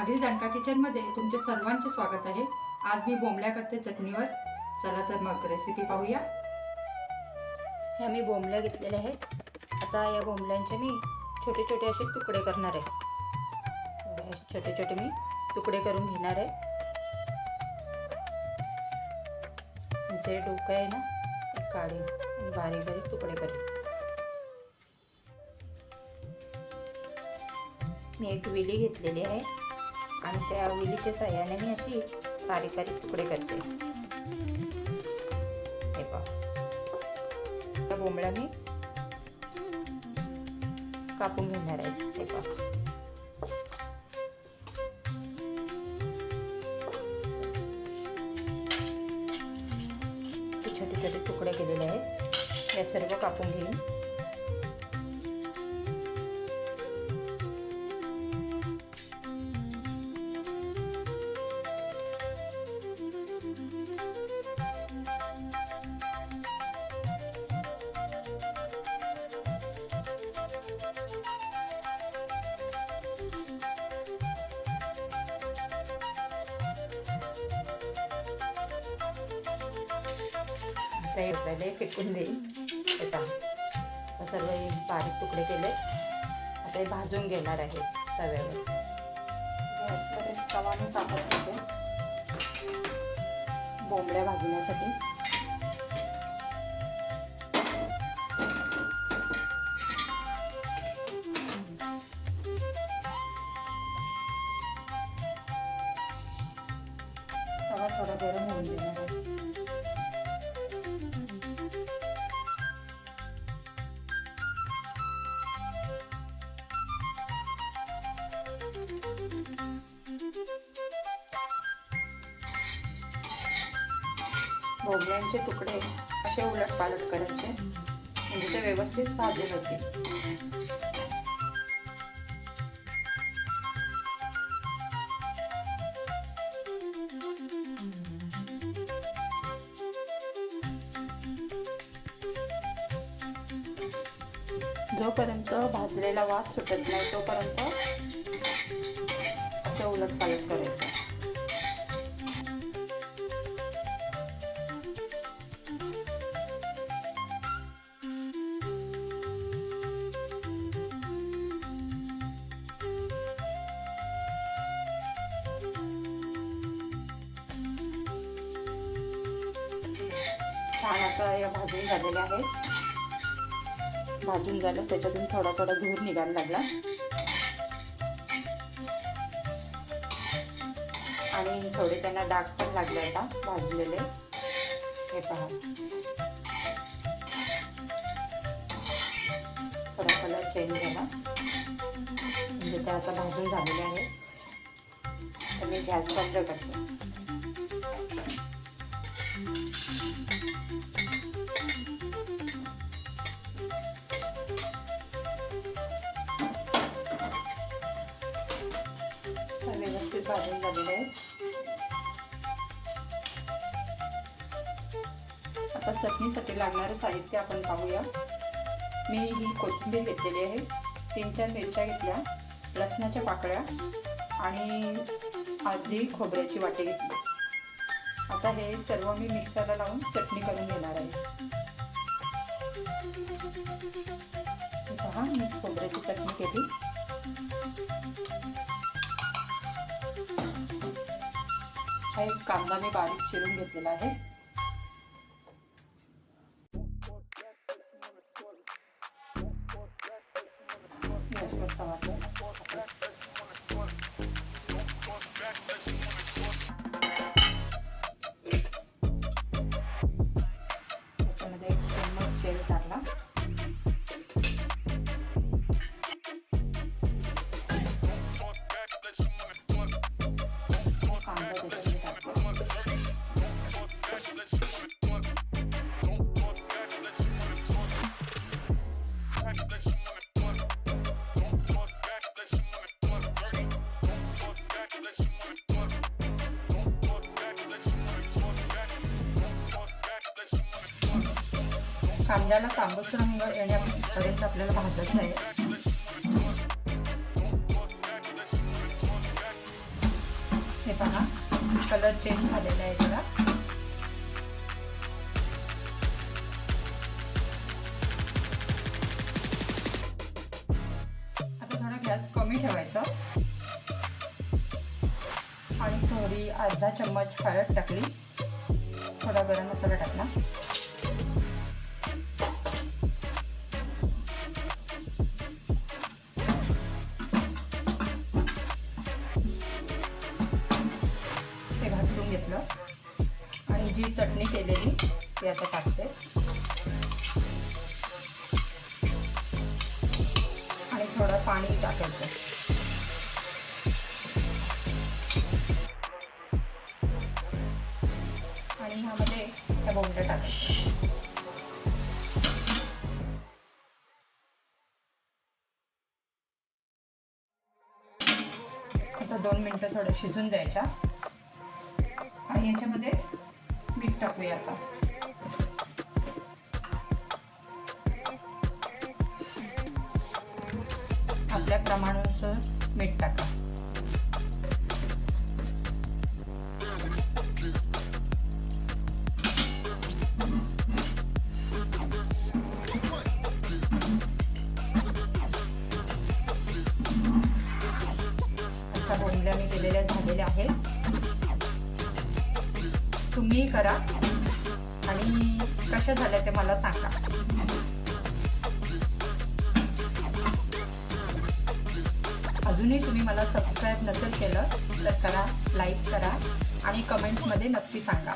आधी दणका किचनमध्ये तुमचे सर्वांचे स्वागत आहे. आज मी बोंबल्या करते चटणीवर. चला तर मग रेसिपी पाहूया. ह्या मी बोंबल्या घेतलेल्या आहेत. आता या बोंबल्यांचे मी छोटे छोटे असे तुकडे करणार आहे. छोटे छोटे मी तुकडे करून घेणार आहे. जे डोकं आहे ना ते काढेन बारीक बारीक तुकडे करेन. मी एक विली घेतलेली आहे. आणि त्या विलीच्या सहाय्याने मी अशी बारीक बारीक तुकडे करते. हे पहा. त्या बोंबळ्या मी कापून घेणार आहे. हे पहा. छोटे छोटे तुकडे केलेले आहेत. या सर्व कापून घेईन. आता हे फेकून देईल त्याचा सर्व बारीक तुकडे केले. आता हे भाजून घेणार आहे तव्यावर. गॅसवर एक तवा मी होते बोंबड्या भाजण्यासाठी. तवा थोडा गरम होऊन देणार आहे. खोबऱ्यांचे तुकडे असे उलट पालट करायचे म्हणजे ते व्यवस्थित भाजले होते जोपर्यंत भाजलेला वास सुटत नाही तोपर्यंत असं उलट पालट करायचं. छान असं या भाजून झालेल्या आहेत. भाजून झालं त्याच्यातून थोडा थोडा धूर निघायला लागला. आणि थोडे त्यांना डाग पण लागले आता भाजलेले. हे पहा. थोडा कलर चेंज झाला. म्हणजे त्या आता भाजून झालेले आहे तर मी गॅस बंद करते. व्यवस्थित भाजून झालेले आहे आता चटणीसाठी लागणारं साहित्य आपण पाहूया. मी ही कोथिंबीर घेतलेली आहे. तीन चार मिरच्या घेतल्या लसणाच्या पाकळ्या आणि आधी खोबऱ्याची वाटी घेतली. आता हे सर्व मी मिक्सरला लावून चटणी करून घेणार आहे. पहा मी खोबऱ्याची चटणी केली. हा एक कांदा मी बारीक चिरून घेतलेला आहे. गॅसवर तवा कांद्याला तांबूस रंग येण्यापर्यंत आपल्याला भाजत नाही. हे पहा कलर चेंज झालेला आहे जरा. आता थोडा गॅस कमी ठेवायचा. आणि थोडी अर्धा चम्मच हळद टाकली. थोडा गरम मसाला टाकला. ते घालून घेतलं. आणि जी चटणी केलेली ती आता टाकते. आणि थोडं पाणी टाकायचं. त्या बोंबड्या टाकायच्या आता दोन मिनटं थोडं शिजून द्यायच्या आणि याच्यामध्ये मीठ टाकूया आता आपल्या प्रमाणानुसार मीठ टाका अशा बोंबल्या मी केलेल्या झालेल्या आहेत. तुम्ही करा आणि कशा झाल्या ते मला सांगा. अजूनही तुम्ही मला सबस्क्राईब नसेल केलं तर करा लाईक करा आणि कमेंट्समध्ये नक्की सांगा.